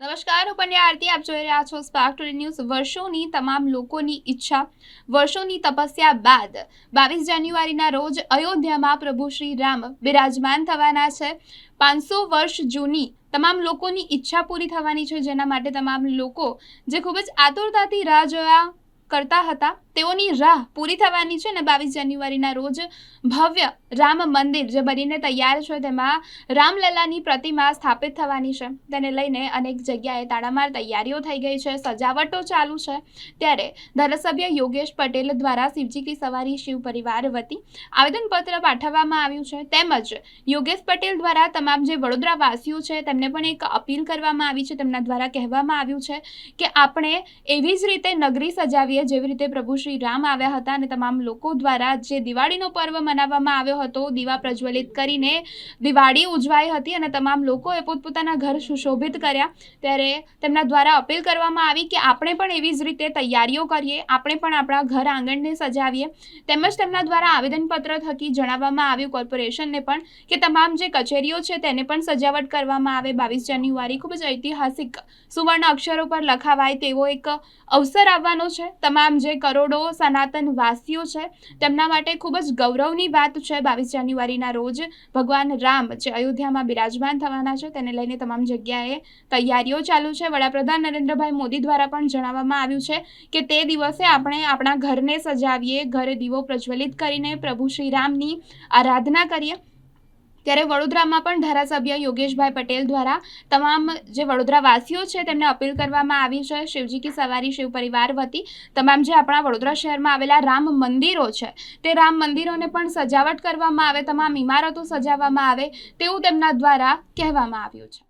નમસ્કાર, હું પંડ્યા આરતી, આપ જોઈ રહ્યા છો સ્પાર્ક ટુડે ન્યૂઝ વર્ષોની તમામ લોકોની ઈચ્છા, વર્ષોની તપસ્યા બાદ બાવીસ જાન્યુઆરીના રોજ અયોધ્યામાં પ્રભુ શ્રી રામ બિરાજમાન થવાના છે. પાંચસો વર્ષ જૂની તમામ લોકોની ઈચ્છા પૂરી થવાની છે, જેના માટે તમામ લોકો જે ખૂબ જ આતુરતાથી રાહ જોયા કરતા હતા તેઓની રાહ પૂરી થવાની છે અને બાવીસ જાન્યુઆરીના રોજ ભવ્ય રામ મંદિર જે બનીને તૈયાર છે, તેમાં રામલલ્લાની પ્રતિમા સ્થાપિત થવાની છે. તેને લઈને અનેક જગ્યાએ તાળામાર તૈયારીઓ થઈ ગઈ છે, સજાવટો ચાલુ છે. ત્યારે ધારાસભ્ય યોગેશ પટેલ દ્વારા શિવજી કી સવારી શિવ પરિવાર વતી આવેદનપત્ર પાઠવવામાં આવ્યું છે. તેમજ યોગેશ પટેલ દ્વારા તમામ જે વડોદરા વાસીઓ છે, તેમને પણ એક અપીલ કરવામાં આવી છે. તેમના દ્વારા કહેવામાં આવ્યું છે કે આપણે એવી જ રીતે નગરી સજાવીએ જેવી રીતે પ્રભુ શ્રી રામ આવ્યા હતા અને તમામ લોકો દ્વારા જે દિવાળીનો પર્વ મનાવવામાં આવ્યો હતો, દીવા પ્રજ્વલિત કરીને દિવાળી ઉજવાઈ હતી અને તમામ લોકોએ પોતપોતાના ઘર સુશોભિત કર્યા. ત્યારે તેમના દ્વારા અપીલ કરવામાં આવી કે આપણે પણ એવી જ રીતે તૈયારીઓ કરીએ, આપણે પણ આપણા ઘર આંગણને સજાવીએ. તેમજ તેમના દ્વારા આવેદનપત્ર થકી જણાવવામાં આવ્યું કોર્પોરેશનને પણ કે તમામ જે કચેરીઓ છે તેને પણ સજાવટ કરવામાં આવે. બાવીસ જાન્યુઆરી ખૂબ જ ઐતિહાસિક સુવર્ણ અક્ષરો પર લખાવાય તેવો એક અવસર આવવાનો છે. તમામ જે કરોડો સનાતન વાસીઓ છે. તેમના માટે ખૂબ જ ગૌરવની વાત છે બાવીસ જાન્યુઆરીના રોજ ભગવાન રામ જે અયોધ્યામાં બિરાજમાન થવાના છે તેને લઈને તમામ જગ્યાએ તૈયારીઓ ચાલુ છે. વડાપ્રધાન નરેન્દ્રભાઈ મોદી દ્વારા પણ જણાવવામાં આવ્યું છે કે તે દિવસે આપણે આપણા ઘરને સજાવીએ, ઘરે દીવો પ્રજ્વલિત કરીને પ્રભુ શ્રી રામની આરાધના કરીએ. ત્યારે વડોદરામાં પણ ધારાસભ્ય યોગેશભાઈ પટેલ દ્વારા તમામ જે વડોદરા વાસીઓ છે તેમને અપીલ કરવામાં આવી છે. શિવજી કી સવારી શિવ પરિવાર વતી તમામ જે આપણા વડોદરા શહેરમાં આવેલા રામ મંદિરો છે, તે રામ મંદિરોને પણ સજાવટ કરવામાં આવે, તમામ ઇમારતો સજાવવામાં આવે તેવું તેમના દ્વારા કહેવામાં આવ્યું છે.